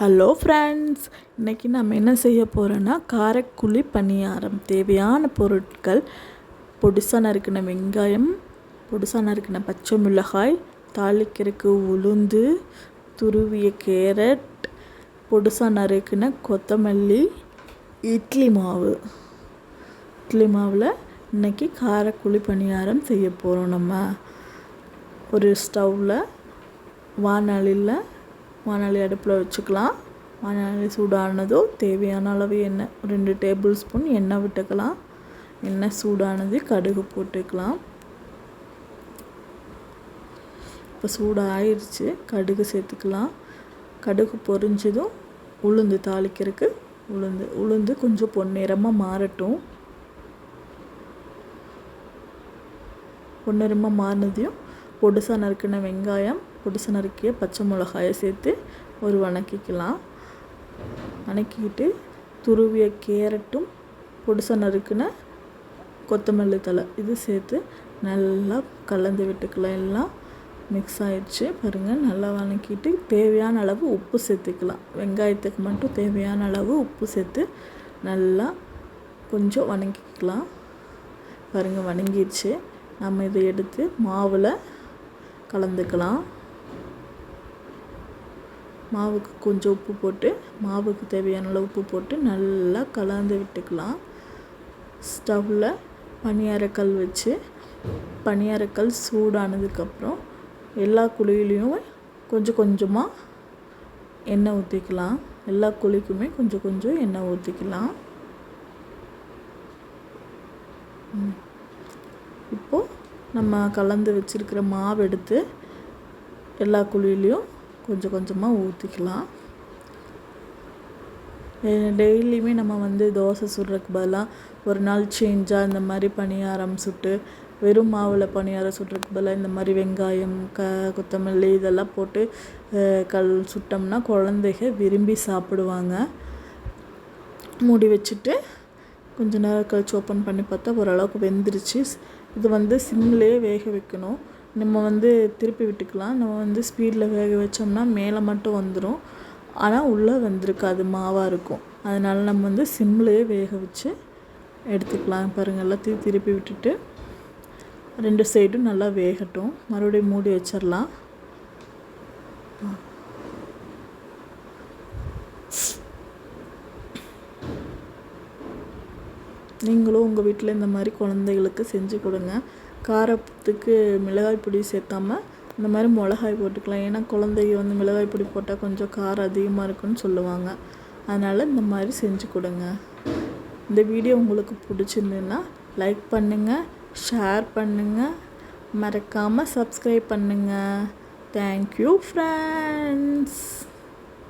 Hello friends இன்றைக்கி நம்ம என்ன செய்ய போகிறோன்னா காரக்குழி பணியாரம். தேவையான பொருட்கள் பொடிசா நறுக்கின வெங்காயம் பொடிசா நறுக்கின பச்சை மிளகாய் தாளிக்கிறதுக்கு உளுந்து துருவிய கேரட் பொடிசா நறுக்கின கொத்தமல்லி இட்லி மாவு. இட்லி மாவில் இன்றைக்கி காரக்குழி பணியாரம் செய்ய போகிறோம் நம்ம. ஒரு ஸ்டவ்வில் வானலியில் வானொலி அடுப்பில் வச்சுக்கலாம். வானொலி சூடானதும் தேவையான அளவு எண்ணெய் ரெண்டு டேபிள் ஸ்பூன் எண்ணெய் விட்டுக்கலாம். எண்ணெய் சூடானது கடுகு போட்டுக்கலாம். இப்போ சூடாகிருச்சு கடுகு சேர்த்துக்கலாம். கடுகு பொரிஞ்சதும் உளுந்து தாளிக்கிறதுக்கு உளுந்து உளுந்து கொஞ்சம் பொன்னிறமாக மாறட்டும். பொன்னிறமாக மாறினதையும் பொடுசாக நறுக்கின வெங்காயம் பொடிச நறுக்கிய பச்சை மிளகாயை சேர்த்து ஒரு வணக்கிக்கலாம். வணக்கிக்கிட்டு துருவிய கேரட்டும் பொடிச நறுக்கின கொத்தமல்லி தலை இது சேர்த்து நல்லா கலந்து விட்டுக்கலாம். எல்லாம் மிக்ஸ் ஆயிடுச்சு. பாருங்கள் நல்லா வணக்கிட்டு தேவையான அளவு உப்பு சேர்த்துக்கலாம். வெங்காயத்துக்கு மட்டும் தேவையான அளவு உப்பு சேர்த்து நல்லா கொஞ்சம் வணங்கிக்கலாம் பாருங்கள் வணங்கிடுச்சு. நம்ம இதை எடுத்து மாவில் கலந்துக்கலாம். மாவுக்கு கொஞ்சம் உப்பு போட்டு மாவுக்கு தேவையான அளவு உப்பு போட்டு நல்லா கலந்து விட்டுக்கலாம். ஸ்டவ்வில் பணியாரக்கல் வச்சு பணியாரக்கல் சூடானதுக்கப்புறம் எல்லா குழியிலையும் கொஞ்சம் கொஞ்சமாக எண்ணெய் ஊற்றிக்கலாம் எல்லா குழிக்குமே கொஞ்சம் கொஞ்சம் எண்ணெய் ஊற்றிக்கலாம் இப்போது நம்ம கலந்து வச்சுருக்கிற மாவு எடுத்து எல்லா குழியிலையும் கொஞ்சம் கொஞ்சமாக ஊற்றிக்கலாம் டெய்லியுமே நம்ம வந்து தோசை சுடுறதுக்கு பதிலாக ஒரு நாள் சேஞ்சாக இந்த மாதிரி பணியாரம் சுட்டு வெறும் மாவில் பணியாரம் சுடுறதுக்கு பதிலாக இந்த மாதிரி வெங்காயம் க கொத்தமல்லி இதெல்லாம் போட்டு கல் சுட்டோம்னா குழந்தைக விரும்பி சாப்பிடுவாங்க. மூடி வச்சுட்டு கொஞ்ச நேரம் கழிச்சு ஓப்பன் பண்ணி பார்த்தா ஓரளவுக்கு வெந்துருச்சு. இது வந்து சிம்லேயே வேக வைக்கணும். நம்ம வந்து திருப்பி விட்டுக்கலாம். நம்ம வந்து ஸ்பீடில் வேக வச்சோம்னா மேலே மட்டும் வந்துடும் ஆனால் உள்ளே வந்திருக்காது. மாவாக இருக்கும். அதனால் நம்ம வந்து சிம்லேயே வேக வச்சு எடுத்துக்கலாம். பாருங்கள் எல்லாத்தையும் திருப்பி விட்டுட்டு ரெண்டு சைடும் நல்லா வேகட்டும். மறுபடியும் மூடி வச்சிடலாம் நீங்களும் உங்கள் வீட்டில் இந்த மாதிரி குழந்தைகளுக்கு செஞ்சு கொடுங்க. காரத்துக்கு மிளகாய் பொடி சேர்த்தாம இந்த மாதிரி மிளகாய் போட்டுக்கலாம். ஏன்னா குழந்தைங்க வந்து மிளகாய் பொடி போட்டால் கொஞ்சம் காரம் அதிகமாக இருக்குன்னு சொல்லுவாங்க. அதனால் இந்த மாதிரி செஞ்சு கொடுங்க. இந்த வீடியோ உங்களுக்கு பிடிச்சிருந்துன்னா லைக் பண்ணுங்கள் ஷேர் பண்ணுங்கள் மறக்காமல் சப்ஸ்கிரைப் பண்ணுங்கள் தேங்க்யூ ஃப்ரெண்ட்ஸ்